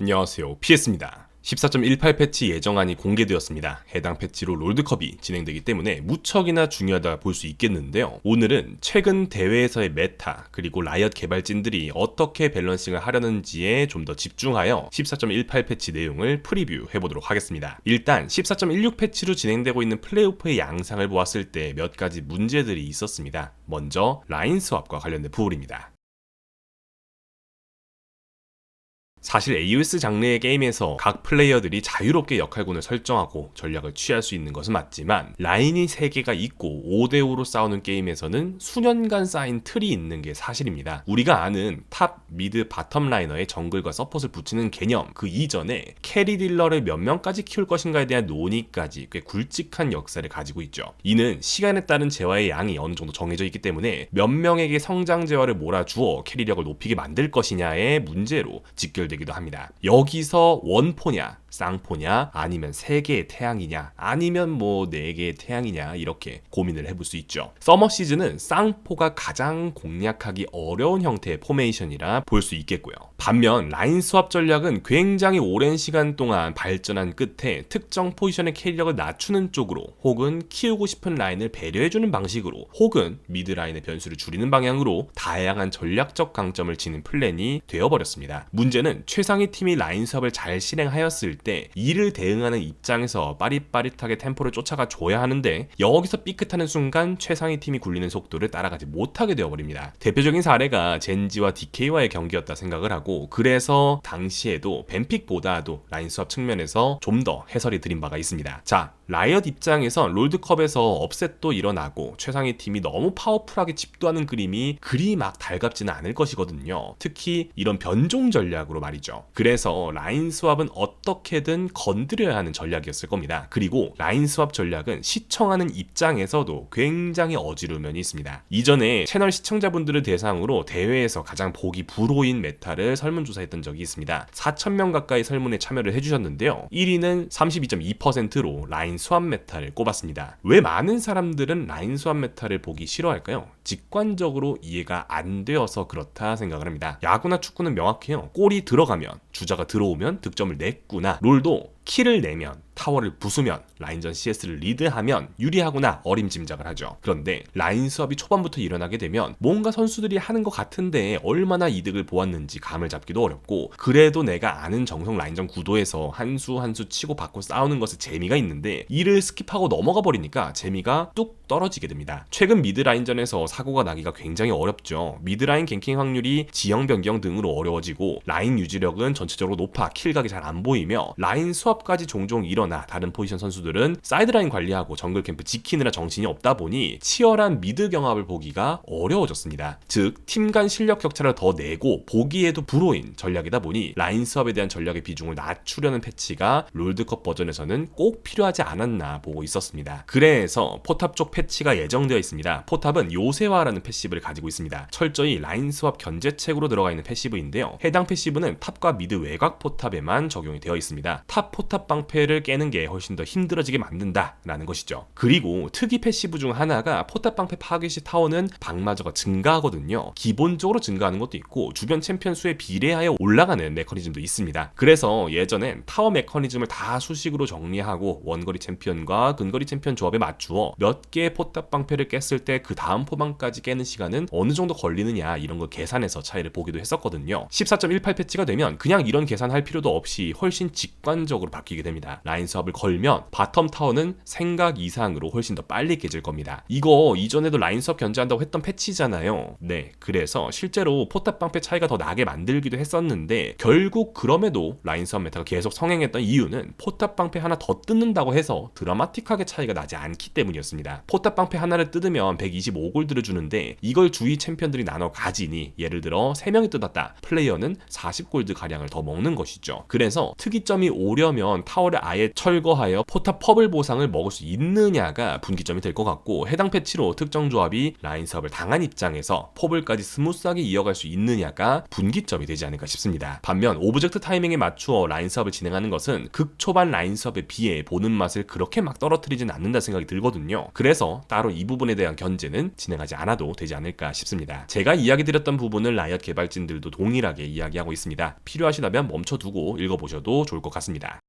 안녕하세요. PS입니다. 14.18 패치 예정안이 공개되었습니다. 해당 패치로 롤드컵이 진행되기 때문에 무척이나 중요하다 볼 수 있겠는데요. 오늘은 최근 대회에서의 메타 그리고 라이엇 개발진들이 어떻게 밸런싱을 하려는지에 좀 더 집중하여 14.18 패치 내용을 프리뷰 해보도록 하겠습니다. 일단 14.16 패치로 진행되고 있는 플레이오프의 양상을 보았을 때 몇 가지 문제들이 있었습니다. 먼저 라인 스왑과 관련된 부분입니다. 사실 AOS 장르의 게임에서 각 플레이어들이 자유롭게 역할군을 설정하고 전략을 취할 수 있는 것은 맞지만 라인이 3개가 있고 5대5로 싸우는 게임에서는 수년간 쌓인 틀이 있는 게 사실입니다. 우리가 아는 탑, 미드, 바텀 라이너의 정글과 서폿을 붙이는 개념 그 이전에 캐리 딜러를 몇 명까지 키울 것인가에 대한 논의까지 꽤 굵직한 역사를 가지고 있죠. 이는 시간에 따른 재화의 양이 어느 정도 정해져 있기 때문에 몇 명에게 성장 재화를 몰아주어 캐리력을 높이게 만들 것이냐의 문제로 직결되기 도 합니다. 여기서 원포냐 쌍포냐 아니면 세 개의 태양이냐 아니면 뭐 네 개의 태양이냐 이렇게 고민을 해볼 수 있죠. 서머 시즌은 쌍포가 가장 공략하기 어려운 형태의 포메이션이라 볼 수 있겠고요. 반면 라인 스왑 전략은 굉장히 오랜 시간 동안 발전한 끝에 특정 포지션의 캐리력을 낮추는 쪽으로 혹은 키우고 싶은 라인을 배려해주는 방식으로 혹은 미드 라인의 변수를 줄이는 방향으로 다양한 전략적 강점을 지닌 플랜이 되어버렸습니다. 문제는 최상위 팀이 라인 스왑을 잘 실행하였을 때 이를 대응하는 입장에서 빠릿빠릿하게 템포를 쫓아가 줘야 하는데 여기서 삐끗하는 순간 최상위 팀이 굴리는 속도를 따라가지 못하게 되어버립니다. 대표적인 사례가 젠지와 DK와의 경기였다 생각을 하고 그래서 당시에도 벤픽보다도 라인 수합 측면에서 좀 더 해설이 드린 바가 있습니다. 자, 라이엇 입장에서 롤드컵에서 업셋도 일어나고 최상위 팀이 너무 파워풀하게 집도하는 그림이 그리 막 달갑지는 않을 것이거든요. 특히 이런 변종 전략으로 말이죠. 그래서 라인 스왑은 어떻게든 건드려야 하는 전략이었을 겁니다. 그리고 라인 스왑 전략은 시청하는 입장에서도 굉장히 어지러운 면이 있습니다. 이전에 채널 시청자분들을 대상으로 대회에서 가장 보기 불호인 메타를 설문조사했던 적이 있습니다. 4,000명 가까이 설문에 참여를 해주셨는데요. 1위는 32.2%로 라인 수압 메타를 꼽았습니다. 왜 많은 사람들은 라인 수압 메타를 보기 싫어할까요? 직관적으로 이해가 안 되어서 그렇다 생각을 합니다. 야구나 축구는 명확해요. 골이 들어가면 주자가 들어오면 득점을 냈구나. 롤도 키를 내면 타워를 부수면 라인전 CS를 리드하면 유리하구나 어림짐작을 하죠. 그런데 라인 수업이 초반부터 일어나게 되면 뭔가 선수들이 하는 것 같은데 얼마나 이득을 보았는지 감을 잡기도 어렵고 그래도 내가 아는 정성 라인전 구도에서 한 수 한 수 치고 받고 싸우는 것에 재미가 있는데 이를 스킵하고 넘어가 버리니까 재미가 뚝 떨어지게 됩니다. 최근 미드 라인전에서 사고가 나기가 굉장히 어렵죠. 미드 라인 갱킹 확률이 지형 변경 등으로 어려워지고 라인 유지력은 전체적으로 높아 킬각이 잘 안 보이며 라인 수업까지 종종 일어나 다른 포지션 선수들은 사이드라인 관리하고 정글 캠프 지키느라 정신이 없다 보니 치열한 미드 경합을 보기가 어려워졌습니다. 즉, 팀 간 실력 격차를 더 내고 보기에도 불호인 전략이다 보니 라인 수업에 대한 전략의 비중을 낮추려는 패치가 롤드컵 버전에서는 꼭 필요하지 않았나 보고 있었습니다. 그래서 포탑 쪽 패치가 예정되어 있습니다. 포탑은 요새화라는 패시브를 가지고 있습니다. 철저히 라인 수업 견제책으로 들어가 있는 패시브인데요. 해당 패시브는 탑과 미드 외곽 포탑에만 적용이 되어 있습니다. 탑 포탑 방패를 깨는 게 훨씬 더 힘들어지게 만든다라는 것이죠. 그리고 특이 패시브 중 하나가 포탑 방패 파괴 시 타워는 방마저가 증가하거든요. 기본적으로 증가하는 것도 있고 주변 챔피언 수에 비례하여 올라가는 메커니즘도 있습니다. 그래서 예전엔 타워 메커니즘을 다 수식으로 정리하고 원거리 챔피언과 근거리 챔피언 조합에 맞추어 몇 개의 포탑 방패를 깼을 때 그 다음 포방까지 깨는 시간은 어느 정도 걸리느냐 이런 걸 계산해서 차이를 보기도 했었거든요. 14.18 패치가 되면 그냥 이런 계산할 필요도 없이 훨씬 직관적으로 바뀌게 됩니다. 라인 수업을 걸면 바텀 타워는 생각 이상으로 훨씬 더 빨리 깨질 겁니다. 이거 이전에도 라인 수업 견제한다고 했던 패치잖아요. 네, 그래서 실제로 포탑 방패 차이가 더 나게 만들기도 했었는데 결국 그럼에도 라인 수업 메타가 계속 성행했던 이유는 포탑 방패 하나 더 뜯는다고 해서 드라마틱하게 차이가 나지 않기 때문이었습니다. 포탑 방패 하나를 뜯으면 125골드를 주는데 이걸 주위 챔피언들이 나눠 가지니 예를 들어 3명이 뜯었다. 플레이어는 40골드 가량을 더 먹는 것이죠. 그래서 특이점이 오려면 타워를 아예 철거하여 포탑 퍼블 보상을 먹을 수 있느냐가 분기점이 될 것 같고 해당 패치로 특정 조합이 라인 사업을 당한 입장에서 퍼블까지 스무스하게 이어갈 수 있느냐가 분기점이 되지 않을까 싶습니다. 반면 오브젝트 타이밍에 맞추어 라인 사업을 진행하는 것은 극초반 라인 사업에 비해 보는 맛을 그렇게 막 떨어뜨리진 않는다 생각이 들거든요. 그래서 따로 이 부분에 대한 견제는 진행하지 않아도 되지 않을까 싶습니다. 제가 이야기 드렸던 부분을 라이엇 개발진들도 동일하게 이야기하고 있습니다. 필요하시다면 멈춰두고 읽어보셔도 좋을 것 같습니다.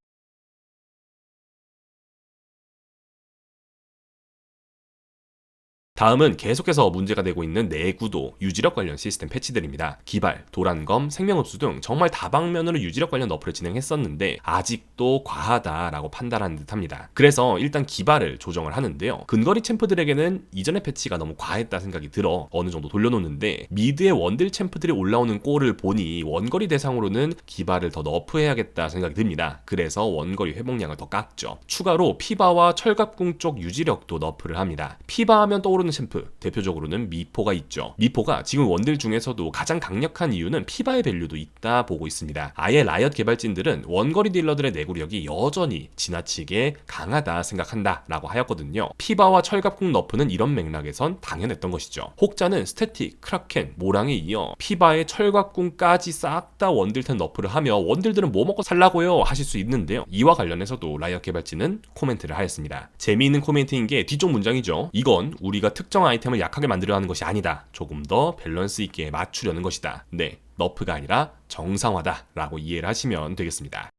다음은 계속해서 문제가 되고 있는 내구도, 유지력 관련 시스템 패치들입니다. 기발, 도란검, 생명흡수 등 정말 다방면으로 유지력 관련 너프를 진행했었는데 아직도 과하다라고 판단하는 듯합니다. 그래서 일단 기발을 조정을 하는데요. 근거리 챔프들에게는 이전의 패치가 너무 과했다 생각이 들어 어느 정도 돌려놓는데 미드의 원딜 챔프들이 올라오는 꼴을 보니 원거리 대상으로는 기발을 더 너프해야겠다 생각이 듭니다. 그래서 원거리 회복량을 더 깎죠. 추가로 피바와 철갑궁 쪽 유지력도 너프를 합니다. 피바 하면 떠오르는 챔프 대표적으로는 미포가 있죠. 미포가 지금 원딜 중에서도 가장 강력한 이유는 피바의 밸류도 있다 보고 있습니다. 아예 라이엇 개발진들은 원거리 딜러들의 내구력이 여전히 지나치게 강하다 생각한다라고 하였거든요. 피바와 철갑궁 너프는 이런 맥락에선 당연했던 것이죠. 혹자는 스태틱, 크라켄, 모랑에 이어 피바의 철갑궁까지 싹 다 원딜템 너프를 하며 원딜들은 뭐 먹고 살라고요 하실 수 있는데요. 이와 관련해서도 라이엇 개발진은 코멘트를 하였습니다. 재미있는 코멘트인 게 뒤쪽 문장이죠. 이건 우리가 특정 아이템을 약하게 만들려 하는 것이 아니다. 조금 더 밸런스 있게 맞추려는 것이다. 네, 너프가 아니라 정상화다라고 이해를 하시면 되겠습니다.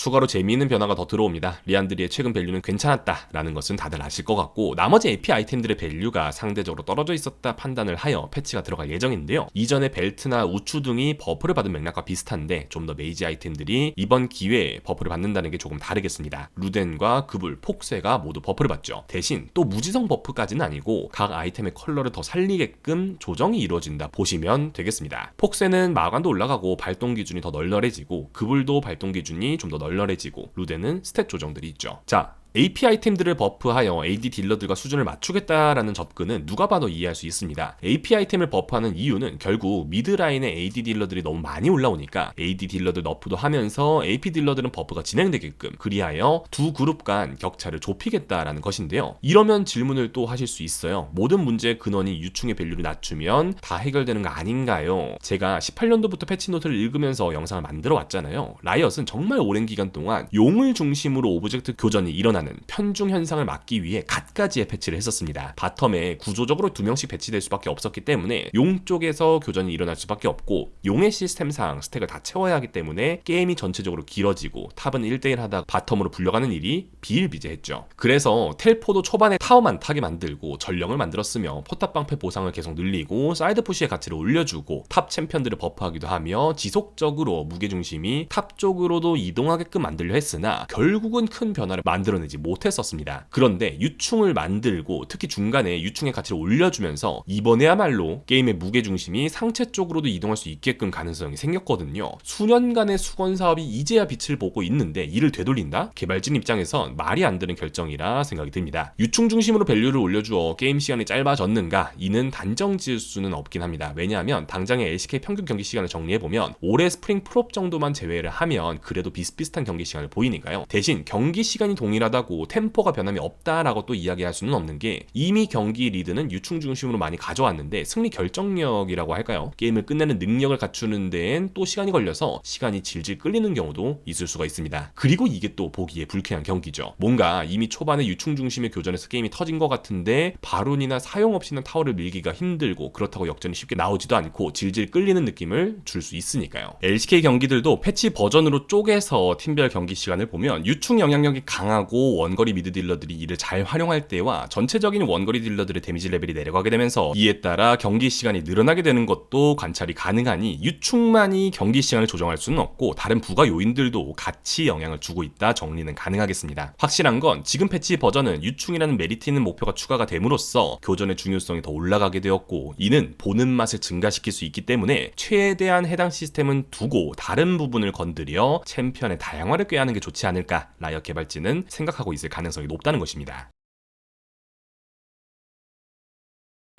추가로 재미있는 변화가 더 들어옵니다. 리안드리의 최근 밸류는 괜찮았다라는 것은 다들 아실 것 같고 나머지 AP 아이템들의 밸류가 상대적으로 떨어져 있었다 판단을 하여 패치가 들어갈 예정인데요. 이전에 벨트나 우추 등이 버프를 받은 맥락과 비슷한데 좀 더 메이지 아이템들이 이번 기회에 버프를 받는다는 게 조금 다르겠습니다. 루덴과 그불, 폭쇠가 모두 버프를 받죠. 대신 또 무지성 버프까지는 아니고 각 아이템의 컬러를 더 살리게끔 조정이 이루어진다 보시면 되겠습니다. 폭쇠는 마관도 올라가고 발동 기준이 더 널널해지고 그불도 발동 기준이 좀 더 널 널해지고 루덴은 스탯 조정들이 있죠. 자, AP 아이템들을 버프하여 AD 딜러들과 수준을 맞추겠다라는 접근은 누가 봐도 이해할 수 있습니다. AP 아이템을 버프하는 이유는 결국 미드라인에 AD 딜러들이 너무 많이 올라오니까 AD 딜러들 너프도 하면서 AP 딜러들은 버프가 진행되게끔 그리하여 두 그룹 간 격차를 좁히겠다라는 것인데요. 이러면 질문을 또 하실 수 있어요. 모든 문제의 근원이 유충의 밸류를 낮추면 다 해결되는 거 아닌가요? 제가 18년도부터 패치노트를 읽으면서 영상을 만들어 왔잖아요. 라이엇은 정말 오랜 기간 동안 용을 중심으로 오브젝트 교전이 일어나 일어나는 편중 현상을 막기 위해 갖가지의 패치를 했었습니다. 바텀에 구조적으로 두 명씩 배치될 수밖에 없었기 때문에 용 쪽에서 교전이 일어날 수밖에 없고 용의 시스템상 스택을 다 채워야 하기 때문에 게임이 전체적으로 길어지고 탑은 1대1 하다 바텀으로 불려가는 일이 비일비재했죠. 그래서 텔포도 초반에 타워만 타게 만들고 전령을 만들었으며 포탑 방패 보상을 계속 늘리고 사이드 푸시의 가치를 올려주고 탑 챔피언들을 버프하기도 하며 지속적으로 무게중심이 탑 쪽으로도 이동하게끔 만들려 했으나 결국은 큰 변화를 만들어내지 못했었습니다. 그런데 유충을 만들고 특히 중간에 유충의 가치를 올려주면서 이번에야말로 게임의 무게중심이 상체 쪽으로도 이동할 수 있게끔 가능성이 생겼거든요. 수년간의 수건 사업이 이제야 빛을 보고 있는데 이를 되돌린다? 개발진 입장에선 말이 안 되는 결정이라 생각이 듭니다. 유충 중심으로 밸류를 올려주어 게임 시간이 짧아졌는가? 이는 단정 지을 수는 없긴 합니다. 왜냐하면 당장의 LCK 평균 경기 시간을 정리해보면 올해 스프링 풀업 정도만 제외를 하면 그래도 비슷비슷한 경기 시간을 보이니까요. 대신 경기 시간이 동일하다 고 템포가 변함이 없다라고 또 이야기할 수는 없는 게 이미 경기 리드는 유충 중심으로 많이 가져왔는데 승리 결정력이라고 할까요? 게임을 끝내는 능력을 갖추는 데엔 또 시간이 걸려서 시간이 질질 끌리는 경우도 있을 수가 있습니다. 그리고 이게 또 보기에 불쾌한 경기죠. 뭔가 이미 초반에 유충 중심의 교전에서 게임이 터진 것 같은데 바론이나 사용 없이는 타워를 밀기가 힘들고 그렇다고 역전이 쉽게 나오지도 않고 질질 끌리는 느낌을 줄 수 있으니까요. LCK 경기들도 패치 버전으로 쪼개서 팀별 경기 시간을 보면 유충 영향력이 강하 고 원거리 미드 딜러들이 이를 잘 활용할 때와 전체적인 원거리 딜러들의 데미지 레벨이 내려가게 되면서 이에 따라 경기 시간이 늘어나게 되는 것도 관찰이 가능하니 유충만이 경기 시간을 조정할 수는 없고 다른 부가 요인들도 같이 영향을 주고 있다 정리는 가능하겠습니다. 확실한 건 지금 패치 버전은 유충이라는 메리트 있는 목표가 추가가 됨으로써 교전의 중요성이 더 올라가게 되었고 이는 보는 맛을 증가시킬 수 있기 때문에 최대한 해당 시스템은 두고 다른 부분을 건드려 챔피언의 다양화를 꾀하는 게 좋지 않을까 라이엇 개발진은 생각 하고 있을 가능성이 높다는 것입니다.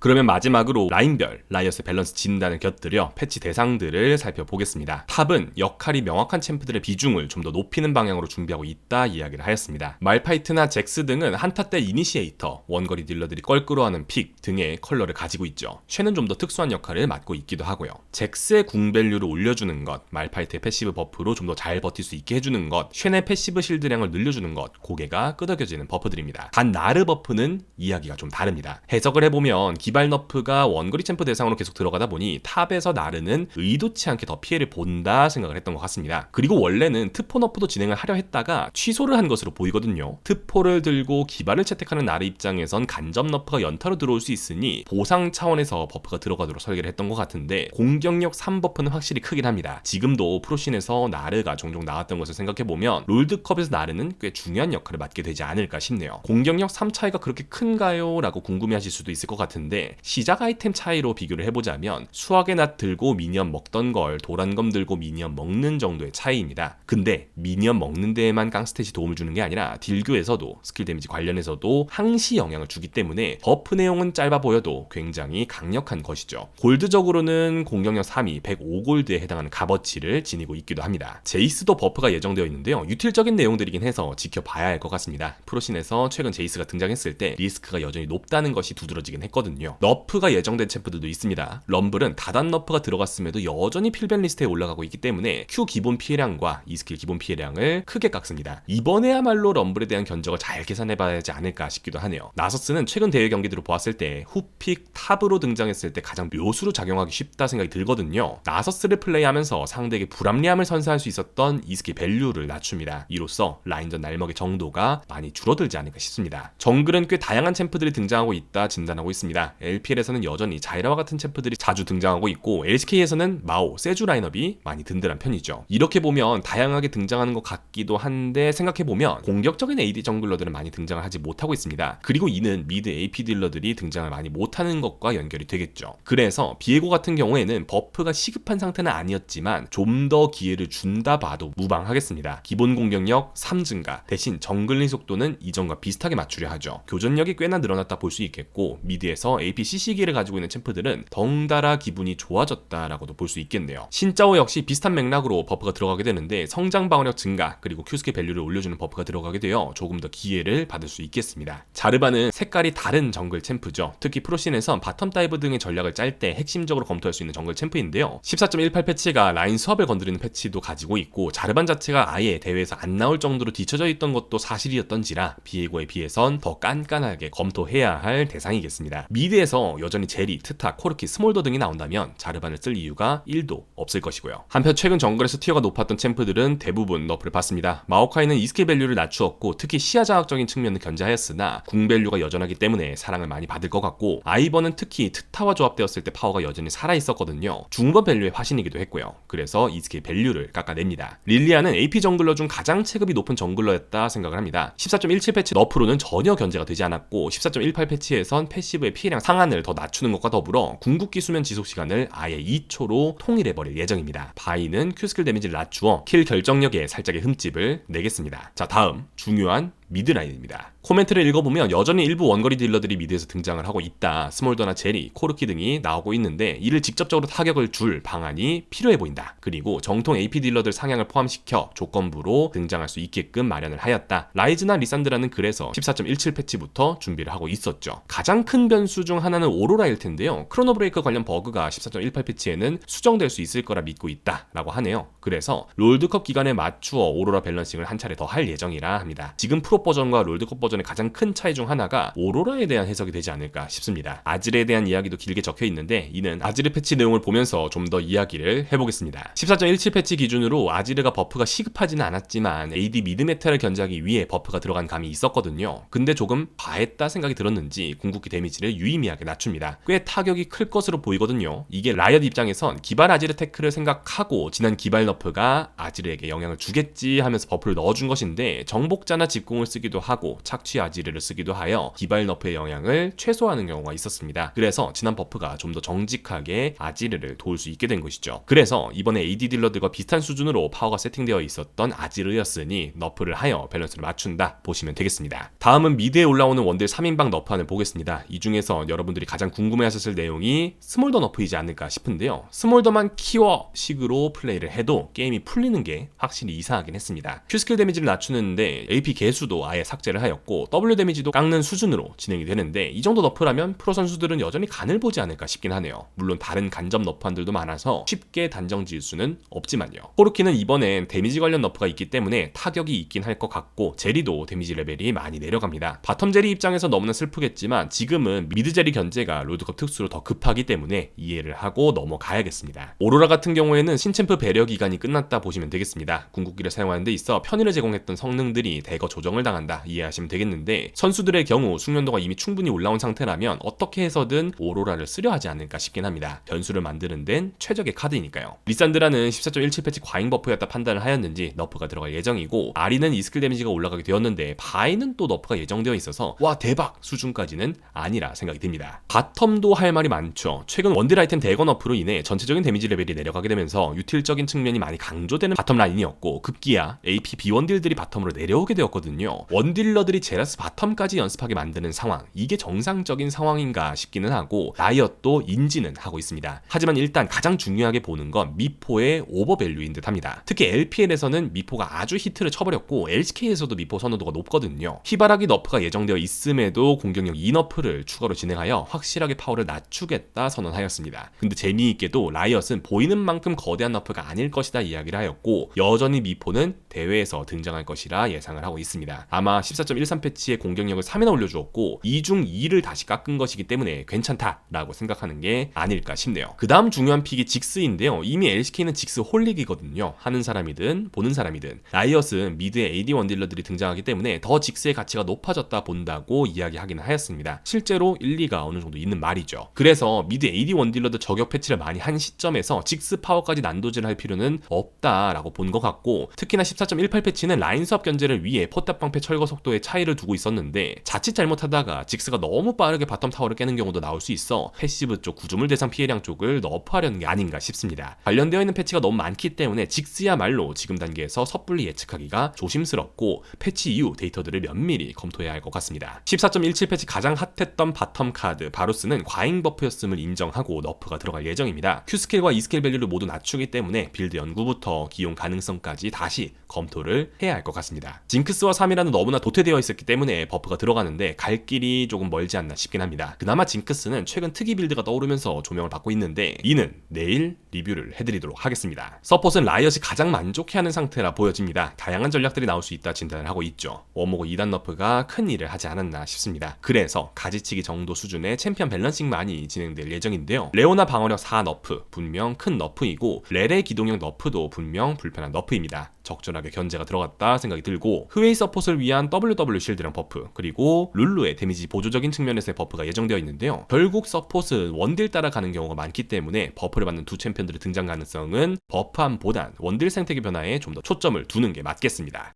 그러면 마지막으로 라인별 라이엇의 밸런스 진단을 곁들여 패치 대상들을 살펴보겠습니다. 탑은 역할이 명확한 챔프들의 비중을 좀 더 높이는 방향으로 준비하고 있다 이야기를 하였습니다. 말파이트나 잭스 등은 한타 때 이니시에이터, 원거리 딜러들이 껄끄러워하는 픽 등의 컬러를 가지고 있죠. 쉐는 좀 더 특수한 역할을 맡고 있기도 하고요. 잭스의 궁 밸류를 올려주는 것, 말파이트의 패시브 버프로 좀 더 잘 버틸 수 있게 해주는 것, 쉔의 패시브 실드량을 늘려주는 것, 고개가 끄덕여지는 버프들입니다. 단 나르 버프는 이야기가 좀 다릅니다. 해석을 해보면 기발 너프가 원거리 챔프 대상으로 계속 들어가다 보니 탑에서 나르는 의도치 않게 더 피해를 본다 생각을 했던 것 같습니다. 그리고 원래는 트포 너프도 진행을 하려 했다가 취소를 한 것으로 보이거든요. 트포를 들고 기발을 채택하는 나르 입장에선 간접 너프가 연타로 들어올 수 있으니 보상 차원에서 버프가 들어가도록 설계를 했던 것 같은데 공격력 3버프는 확실히 크긴 합니다. 지금도 프로신에서 나르가 종종 나왔던 것을 생각해보면 롤드컵에서 나르는 꽤 중요한 역할을 맡게 되지 않을까 싶네요. 공격력 3 차이가 그렇게 큰가요? 라고 궁금해하실 수도 있을 것 같은데 시작 아이템 차이로 비교를 해보자면 수학의 낫 들고 미니언 먹던 걸 도란검 들고 미니언 먹는 정도의 차이입니다. 근데 미니언 먹는 데에만 깡스탯이 도움을 주는 게 아니라 딜교에서도 스킬 데미지 관련해서도 항시 영향을 주기 때문에 버프 내용은 짧아 보여도 굉장히 강력한 것이죠. 골드적으로는 공격력 3이 105골드에 해당하는 값어치를 지니고 있기도 합니다. 제이스도 버프가 예정되어 있는데요. 유틸적인 내용들이긴 해서 지켜봐야 할 것 같습니다. 프로신에서 최근 제이스가 등장했을 때 리스크가 여전히 높다는 것이 두드러지긴 했거든요. 너프가 예정된 챔프들도 있습니다. 럼블은 다단 너프가 들어갔음에도 여전히 필벤 리스트에 올라가고 있기 때문에 Q 기본 피해량과 이 스킬 기본 피해량을 크게 깎습니다. 이번에야말로 럼블에 대한 견적을 잘 계산해봐야 하지 않을까 싶기도 하네요. 나서스는 최근 대회 경기들을 보았을 때 후픽 탑으로 등장했을 때 가장 묘수로 작용하기 쉽다 생각이 들거든요. 나서스를 플레이하면서 상대에게 불합리함을 선사할 수 있었던 이 스킬 밸류를 낮춥니다. 이로써 라인전 날먹의 정도가 많이 줄어들지 않을까 싶습니다. 정글은 꽤 다양한 챔프들이 등장하고 있다 진단하고 있습니다. LPL에서는 여전히 자이라와 같은 챔프들이 자주 등장하고 있고 LCK에서는 마오, 세주 라인업이 많이 든든한 편이죠. 이렇게 보면 다양하게 등장하는 것 같기도 한데 생각해보면 공격적인 AD 정글러들은 많이 등장을 하지 못하고 있습니다. 그리고 이는 미드 AP 딜러들이 등장을 많이 못하는 것과 연결이 되겠죠. 그래서 비에고 같은 경우에는 버프가 시급한 상태는 아니었지만 좀 더 기회를 준다 봐도 무방하겠습니다. 기본 공격력 3 증가 대신 정글링 속도는 이전과 비슷하게 맞추려 하죠. 교전력이 꽤나 늘어났다 볼 수 있겠고 미드에서 AP CC기를 가지고 있는 챔프들은 덩달아 기분이 좋아졌다라고도 볼 수 있겠네요. 신짜오 역시 비슷한 맥락으로 버프가 들어가게 되는데 성장 방어력 증가 그리고 큐스케 밸류를 올려주는 버프가 들어가게 되어 조금 더 기회를 받을 수 있겠습니다. 자르바는 색깔이 다른 정글 챔프죠. 특히 프로신에선 바텀 다이브 등의 전략을 짤 때 핵심적으로 검토할 수 있는 정글 챔프인데요. 14.18 패치가 라인 수업을 건드리는 패치도 가지고 있고 자르반 자체가 아예 대회에서 안 나올 정도로 뒤쳐져 있던 것도 사실이었던지라 비에고에 비해선 더 깐깐하게 검토해야 할 대상이겠습니다. 미드 에서 여전히 제리, 트타, 코르키, 스몰더 등이 나온다면 자르반을 쓸 이유가 1도 없을 것이고요. 한편 최근 정글에서 티어가 높았던 챔프들은 대부분 너프를 받습니다. 마오카이는 이스킬 밸류를 낮추었고 특히 시야 장악적인 측면을 견제하였으나 궁 밸류가 여전하기 때문에 사랑을 많이 받을 것 같고 아이버는 특히 트타와 조합되었을 때 파워가 여전히 살아 있었거든요. 중거 밸류의 화신이기도 했고요. 그래서 이스킬 밸류를 깎아냅니다. 릴리아는 AP 정글러 중 가장 체급이 높은 정글러였다 생각을 합니다. 14.17 패치 너프로는 전혀 견제가 되지 않았고 14.18 패치에선 패시브의 피해량 상한을 더 낮추는 것과 더불어 궁극기 수면 지속 시간을 아예 2초로 통일해버릴 예정입니다. 바이는 큐스킬 데미지를 낮추어 킬 결정력에 살짝의 흠집을 내겠습니다. 자 다음 중요한 미드 라인입니다. 코멘트를 읽어보면 여전히 일부 원거리 딜러들이 미드에서 등장을 하고 있다. 스몰더나 제리, 코르키 등이 나오고 있는데 이를 직접적으로 타격을 줄 방안이 필요해 보인다. 그리고 정통 AP 딜러들 상향을 포함시켜 조건부로 등장할 수 있게끔 마련을 하였다. 라이즈나 리산드라는 그래서 14.17 패치부터 준비를 하고 있었죠. 가장 큰 변수 중 하나는 오로라일 텐데요. 크로노 브레이커 관련 버그가 14.18 패치에는 수정될 수 있을 거라 믿고 있다. 라고 하네요. 그래서 롤드컵 기간에 맞추어 오로라 밸런싱을 한 차례 더 할 예정이라 합니다. 지금 프로 버전과 롤드컵 버전의 가장 큰 차이 중 하나가 오로라에 대한 해석이 되지 않을까 싶습니다. 아질에 대한 이야기도 길게 적혀 있는데 이는 아지르 패치 내용을 보면서 좀 더 이야기를 해보겠습니다. 14.17 패치 기준으로 아지르가 버프가 시급하지는 않았지만 AD 미드 메타를 견제하기 위해 버프가 들어간 감이 있었거든요. 근데 조금 과했다 생각이 들었는지 궁극기 데미지를 유의미하게 낮춥니다. 꽤 타격이 클 것으로 보이거든요. 이게 라이엇 입장에선 기발 아지르 테크를 생각하고 지난 기발 너프가 아지르에게 영향을 주겠지 하면서 버프를 넣어준 것인데 정복자나 직공을 쓰기도 하고 착취 아지르를 쓰기도 하여 기발 너프의 영향을 최소화하는 경우가 있었습니다. 그래서 지난 버프가 좀 더 정직하게 아지르를 도울 수 있게 된 것이죠. 그래서 이번에 AD 딜러들과 비슷한 수준으로 파워가 세팅되어 있었던 아지르였으니 너프를 하여 밸런스를 맞춘다 보시면 되겠습니다. 다음은 미드에 올라오는 원딜 3인방 너프안을 보겠습니다. 이 중에서 여러분들이 가장 궁금해하셨을 내용이 스몰더 너프이지 않을까 싶은데요. 스몰더만 키워 식으로 플레이를 해도 게임이 풀리는 게 확실히 이상하긴 했습니다. 큐스킬 데미지를 낮추는데 AP 개수도 아예 삭제를 하였고 W 데미지도 깎는 수준으로 진행이 되는데 이 정도 너프라면 프로 선수들은 여전히 간을 보지 않을까 싶긴 하네요. 물론 다른 간접 너프안들도 많아서 쉽게 단정 지을 수는 없지만요. 코르키는 이번엔 데미지 관련 너프가 있기 때문에 타격이 있긴 할 것 같고 제리도 데미지 레벨이 많이 내려갑니다. 바텀 제리 입장에서 너무나 슬프겠지만 지금은 미드 제리 견제가 롤드컵 특수로 더 급하기 때문에 이해를 하고 넘어가야겠습니다. 오로라 같은 경우에는 신챔프 배려 기간이 끝났다 보시면 되겠습니다. 궁극기를 사용하는 데 있어 편의를 제공했던 성능들이 대거 조정을 당한다 이해하시면 되겠는데 선수들의 경우 숙련도가 이미 충분히 올라온 상태라면 어떻게 해서든 오로라를 쓰려 하지 않을까 싶긴 합니다. 변수를 만드는 데는 최적의 카드니까요. 리산드라는 14.17 패치 과잉 버프였다 판단을 하였는지 너프가 들어갈 예정이고 아리는 이스킬 데미지가 올라가게 되었는데 바이는 또 너프가 예정되어 있어서 와 대박 수준까지는 아니라 생각이 듭니다. 바텀도 할 말이 많죠. 최근 원딜 아이템 대거 너프로 인해 전체적인 데미지 레벨이 내려가게 되면서 유틸적인 측면이 많이 강조되는 바텀 라인이었고 급기야 AP 비원딜들이 바텀으로 내려오게 되었거든요. 원딜러들이 제라스 바텀까지 연습하게 만드는 상황 이게 정상적인 상황인가 싶기는 하고 라이엇도 인지는 하고 있습니다. 하지만 일단 가장 중요하게 보는 건 미포의 오버밸류인 듯합니다. 특히 LPL에서는 미포가 아주 히트를 쳐버렸고 LCK에서도 미포 선호도가 높거든요. 히바라기 너프가 예정되어 있음에도 공격력 2너프를 추가로 진행하여 확실하게 파워를 낮추겠다 선언하였습니다. 근데 재미있게도 라이엇은 보이는 만큼 거대한 너프가 아닐 것이다 이야기를 하였고 여전히 미포는 대회에서 등장할 것이라 예상을 하고 있습니다. 아마 14.13 패치의 공격력을 3이나 올려주었고 2중 2를 다시 깎은 것이기 때문에 괜찮다라고 생각하는 게 아닐까 싶네요. 그 다음 중요한 픽이 직스인데요. 이미 LCK는 직스 홀릭이거든요. 하는 사람이든 보는 사람이든 라이엇은 미드에 AD 원딜러들이 등장하기 때문에 더 직스의 가치가 높아졌다 본다고 이야기하기는 하였습니다. 실제로 일리가 어느 정도 있는 말이죠. 그래서 미드 AD 원딜러들 저격 패치를 많이 한 시점에서 직스 파워까지 난도질을 할 필요는 없다라고 본 것 같고 특히나 14.18 패치는 라인 수업 견제를 위해 포탑 방패 철거 속도의 차이를 두고 있었는데 자칫 잘못하다가 직스가 너무 빠르게 바텀 타워를 깨는 경우도 나올 수 있어 패시브 쪽 구조물 대상 피해량 쪽을 너프하려는 게 아닌가 싶습니다. 관련되어 있는 패치가 너무 많기 때문에 직스야말로 지금 단계에서 섣불리 예측하기가 조심스럽고 패치 이후 데이터들을 면밀히 검토해야 할 것 같습니다. 14.17 패치 가장 핫했던 바텀 카드 바루스는 과잉 버프였음을 인정하고 너프가 들어갈 예정입니다. Q 스킬과 E 스킬 밸류를 모두 낮추기 때문에 빌드 연구부터 기용 가능성까지 다시 검토를 해야 할 것 같습니다. 징크스와 3이라 는 너무나 도태되어 있었기 때문에 버프가 들어가는데 갈 길이 조금 멀지 않나 싶긴 합니다. 그나마 징크스는 최근 특이 빌드가 떠오르면서 조명을 받고 있는데 이는 내일 리뷰를 해드리도록 하겠습니다. 서폿은 라이엇이 가장 만족해하는 상태라 보여집니다. 다양한 전략들이 나올 수 있다 진단을 하고 있죠. 워모고 2단 너프가 큰 일을 하지 않았나 싶습니다. 그래서 가지치기 정도 수준의 챔피언 밸런싱만이 진행될 예정인데요. 레오나 방어력 4 너프 분명 큰 너프이고 레레 기동력 너프도 분명 불편한 너프입니다. 적절하게 견제가 들어갔다 생각이 들고 흐웨이 서폿을 위한 WW 실드랑 버프 그리고 룰루의 데미지 보조적인 측면에서의 버프가 예정되어 있는데요. 결국 서폿은 원딜 따라가는 경우가 많기 때문에 버프를 받는 두 챔피언들의 등장 가능성은 버프함보단 원딜 생태계 변화에 좀 더 초점을 두는 게 맞겠습니다.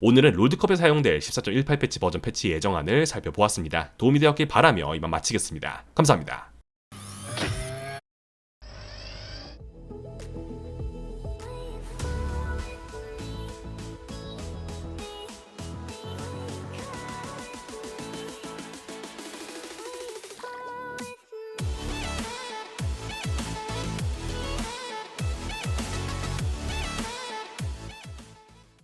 오늘은 롤드컵에 사용될 14.18 패치 버전 패치 예정안을 살펴보았습니다. 도움이 되었길 바라며 이만 마치겠습니다. 감사합니다.